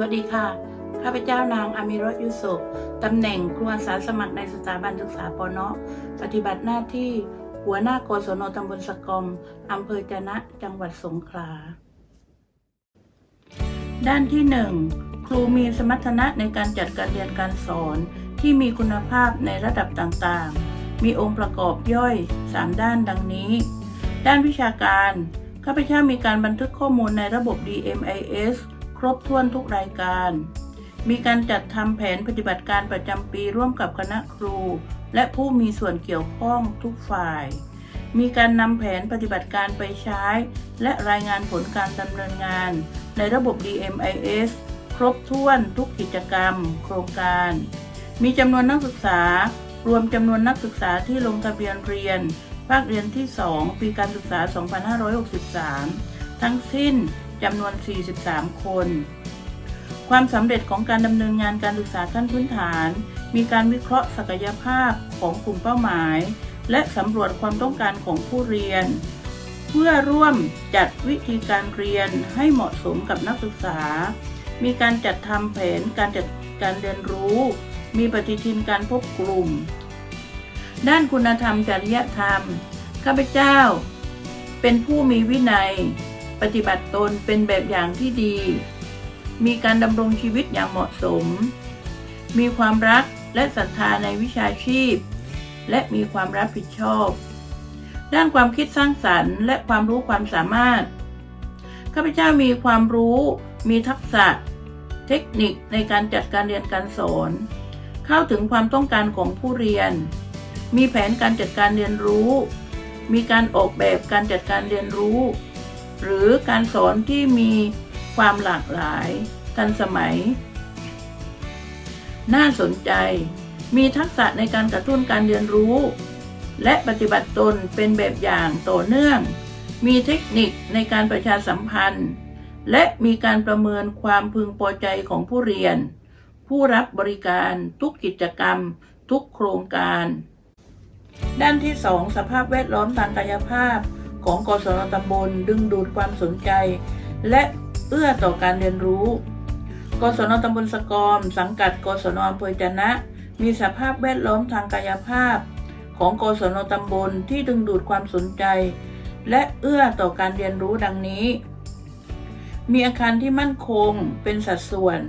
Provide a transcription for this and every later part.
วัสดีค่ะ ข้าพเจ้านางอามิรอยุสุฟตำแหน่งครูอาสาสมัครในสถาบันศึกษาปนปฏิบัติหน้าที่หัวหน้ากศนตำบลสกอมอำเภอจนะ จังหวัดสงขลา ด้านที่ 1 ครูมีสมรรถนะในการจัดการเรียนการสอน ที่มีคุณภาพในระดับต่างๆ มีองค์ประกอบย่อย 3 ด้านดังนี้ ด้านวิชาการ ข้าพเจ้ามีการบันทึกข้อมูลในระบบ DMIS ครบถ้วนทุกรายการ มีการจัดทำแผนปฏิบัติการประจำปีร่วมกับคณะครู และผู้มีส่วนเกี่ยวข้องทุกฝ่าย มีการนำแผนปฏิบัติการไปใช้ และรายงานผลการดำเนินงาน ในระบบ DMIS ครบถ้วนทุกกิจกรรม โครงการ มีจำนวนนักศึกษา รวมจำนวนนักศึกษาที่ลงทะเบียนเรียน ภาคเรียนที่ 2 ปีการศึกษา 2563 ทั้งสิ้น จำนวน 43 คน ความสำเร็จของการดำเนินงานการศึกษาขั้นพื้นฐาน มีการวิเคราะห์ศักยภาพของกลุ่มเป้าหมาย และสำรวจความต้องการของผู้เรียน เพื่อร่วมจัดวิธีการเรียนให้เหมาะสมกับนักศึกษา มีการจัดทำแผนการจัดการเรียนรู้ มีปฏิทินการพบกลุ่ม ด้านคุณธรรมจริยธรรม ข้าพเจ้า เป็นผู้มีวินัย ปฏิบัติตนเป็นแบบอย่างที่ดี มีการดำรงชีวิตอย่างเหมาะสม มีความรักและศรัทธาในวิชาชีพ และมีความรับผิดชอบ ด้านความคิดสร้างสรรค์ และความรู้ความสามารถ ข้าพเจ้ามีความรู้ มีทักษะ เทคนิคในการจัดการเรียนการสอน เข้าถึงความต้องการของผู้เรียน มีแผนการจัดการเรียนรู้ มีการออกแบบการจัดการเรียนรู้ หรือการสอนที่มีความหลากหลาย ทันสมัย น่าสนใจ มีทักษะในการกระตุ้นการเรียนรู้ และปฏิบัติตนเป็นแบบอย่างต่อเนื่อง มีเทคนิคในการประชาสัมพันธ์ และมีการประเมินความพึงพอใจของผู้เรียน ผู้รับบริการทุกกิจกรรม ทุกโครงการ ด้านที่ 2 สภาพแวดล้อมทางกายภาพ ของกศนตำบลดึงดูดความสนใจ และเอื้อต่อการเรียนรู้ กศนตำบลสกอม สังกัด กศนอำเภอจนะ มีสภาพแวดล้อมทางกายภาพ ของกศนตำบลที่ดึงดูดความสนใจ และเอื้อต่อการเรียนรู้ดังนี้ มีอาคารที่มั่นคงเป็นสัดส่วน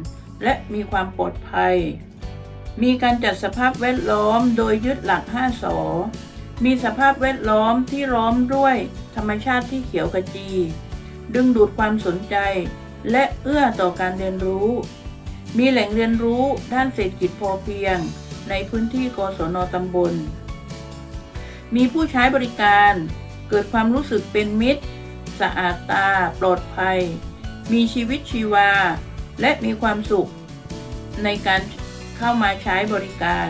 และมีความปลอดภัย มีการจัดสภาพแวดล้อมโดยยึดหลัก 5สอ มีสภาพแวดล้อมที่ล้อมด้วยธรรมชาติที่เขียวขจี ดึงดูดความสนใจ และเอื้อต่อการเรียนรู้ มีแหล่งเรียนรู้ด้านเศรษฐกิจพอเพียง ในพื้นที่กศนตำบล มีผู้ใช้บริการเกิดความรู้สึกเป็นมิตร สะอาดตา ปลอดภัย มีชีวิตชีวา และมีความสุข ในการเข้ามาใช้บริการ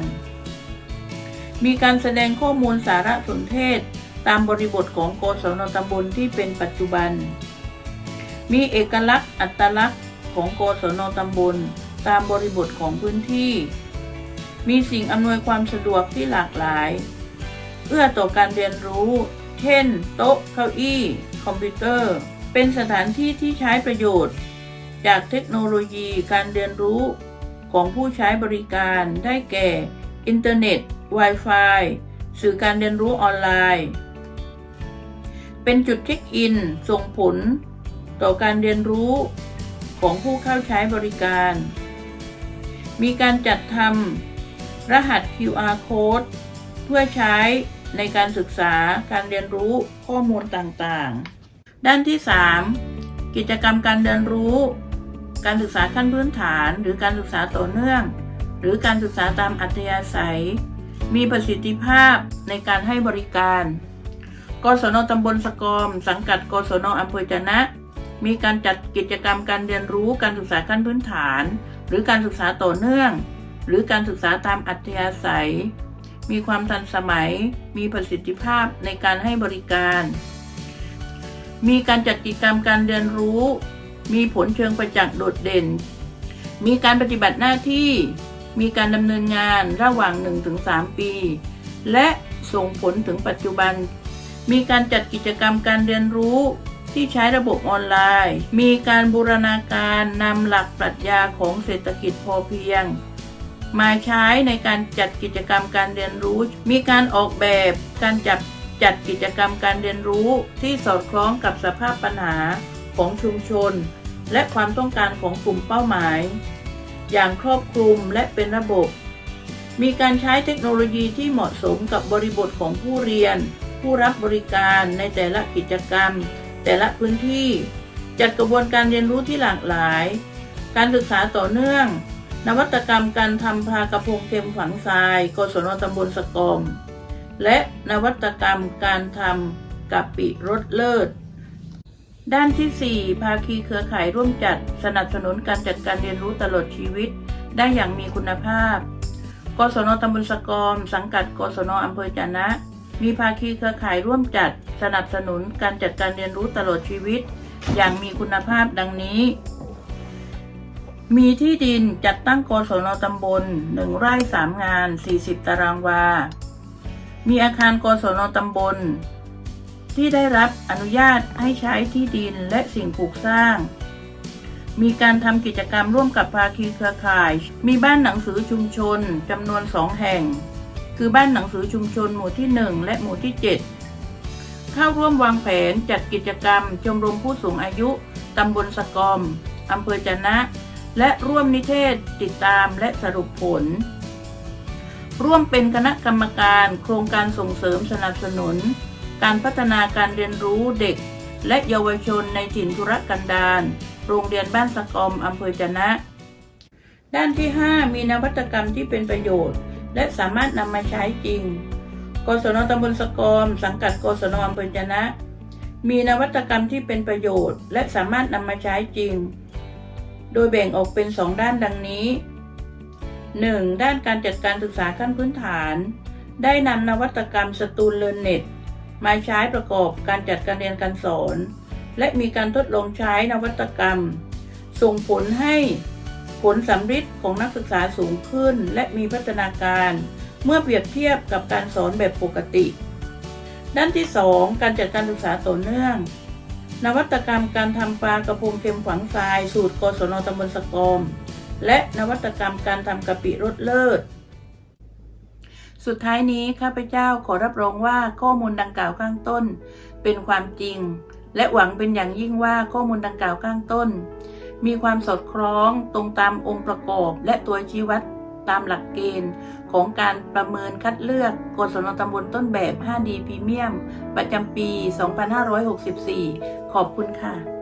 มีการแสดงข้อมูลสารสนเทศ ตามบริบทของกศนตำบลที่เป็นปัจจุบัน มีเอกลักษณ์อัตลักษณ์ของกศนตำบล ตามบริบทของพื้นที่ มีสิ่งอำนวยความสะดวกที่หลากหลาย เอื้อต่อการเรียนรู้ เช่น โต๊ะ เก้าอี้ คอมพิวเตอร์ เป็นสถานที่ที่ใช้ประโยชน์ จากเทคโนโลยีการเรียนรู้ของผู้ใช้บริการได้แก่ อินเทอร์เน็ต Wi-Fi สื่อการเรียนรู้ออนไลน์ เป็นจุดเช็คอิน ส่งผล ต่อการเรียนรู้ของผู้เข้าใช้บริการ มีการจัดทำรหัส QR code เพื่อใช้ในการศึกษาการเรียนรู้ข้อมูลต่างๆ ด้านที่ 3 กิจกรรมการเรียนรู้ การศึกษาขั้นพื้นฐาน หรือการศึกษาต่อเนื่อง หรือการศึกษาตามอัธยาศัย มีประสิทธิภาพในการให้บริการ กศนตำบลสกอม สังกัดกศนอำเภอจนะ มีการจัดกิจกรรมการเรียนรู้การศึกษาขั้นพื้นฐาน หรือการศึกษาต่อเนื่อง หรือการศึกษาตามอัธยาศัย มีความทันสมัย มีประสิทธิภาพในการให้บริการ มีการจัดกิจกรรมการเรียนรู้ มีผลเชิงประจักษ์โดดเด่น มีการปฏิบัติหน้าที่ มีการดำเนินงานระหว่าง 1-3 ปี และส่งผลถึงปัจจุบัน มีการจัดกิจกรรมการเรียนรู้ที่ใช้ระบบออนไลน์ มีการบูรณาการนำหลักปรัชญาของเศรษฐกิจพอเพียง มาใช้ในการจัดกิจกรรมการเรียนรู้ มีการออกแบบการจัดจัดกิจกรรมการเรียนรู้ที่สอดคล้องกับสภาพปัญหาของชุมชน และความต้องการของกลุ่มเป้าหมาย อย่างครอบคลุมและเป็นระบบ มีการใช้เทคโนโลยีที่เหมาะสมกับบริบทของผู้เรียน ผู้รับบริการในแต่ละกิจกรรม แต่ละพื้นที่ จัดกระบวนการเรียนรู้ที่หลากหลาย การศึกษาต่อเนื่อง นวัตกรรมการทำพากระพงเค็มฝังทราย กศนตำบลสกอมและนวัตกรรมการทำกะปิรสเลิศ ด้านที่ 4 ภาคีเครือข่ายร่วมจัด สนับสนุนการจัดการเรียนรู้ตลอดชีวิต ได้อย่างมีคุณภาพ กศนตำบลสกอม สังกัด กศนอำเภอจนะ มีภาคีเครือข่ายร่วมจัด สนับสนุนการจัดการเรียนรู้ตลอดชีวิต อย่างมีคุณภาพดังนี้ มีที่ดินจัดตั้งกศนตำบล1ไร่3งาน 40 ตารางวา มีอาคารกศนตำบล ที่ได้รับอนุญาตให้ใช้ที่ดินและสิ่งปลูกสร้าง มีการทำกิจกรรมร่วมกับภาคีเครือข่าย มีบ้านหนังสือชุมชนจำนวนสองแห่ง คือบ้านหนังสือชุมชนหมู่ที่ 1 และหมู่ที่ 7 เข้าร่วมวางแผนจัดกิจกรรมชมรมผู้สูงอายุตำบลสะกอมอำเภอจะนะ และร่วมนิเทศติดตามและสรุปผล ร่วมเป็นคณะกรรมการโครงการส่งเสริมสนับสนุน การพัฒนาการเรียนรู้เด็ก และเยาวชนในถิ่นธุรกันดาร โรงเรียนบ้านสะกอมอำเภอจะนะ ด้านที่ 5 มีนวัตกรรมที่เป็นประโยชน์ และสามารถนำมาใช้จริง กศนตำบลสะกอม สังกัดกศนอำเภอจะนะ มีนวัตกรรมที่เป็นประโยชน์ และสามารถนำมาใช้จริง โดยแบ่งออกเป็น 2 ด้านดังนี้ 1. ด้านการจัดการศึกษาขั้นพื้นฐาน ได้นำนวัตกรรมสตูลเลินเน็ต มาใช้ประกอบการจัดการเรียนการสอน และมีการทดลองใช้นวัตกรรม ส่งผลให้ผลสำฤทธิ์ของนักศึกษาสูงขึ้น และมีพัฒนาการเมื่อเปรียบเทียบกับการสอนแบบปกติ ด้านที่ 2 การจัดการศึกษาต่อเนื่อง นวัตกรรมการทำปลากระพงเค็มฝังทราย สูตรกศนตำบลสกอม และนวัตกรรมการทำกะปิรสเลิศ สุดท้ายนี้ข้าพเจ้าขอรับรองว่าข้อมูลดังกล่าวข้างต้น เป็นความจริง และหวังเป็นอย่างยิ่งว่าข้อมูลดังกล่าวข้างต้น มีความสอดคล้องตรงตามองค์ประกอบ และตัวชี้วัดตามหลักเกณฑ์ ของการประเมินคัดเลือกกศนตำบลต้นแบบ 5D พรีเมียม ประจำปี 2564 ขอบคุณค่ะ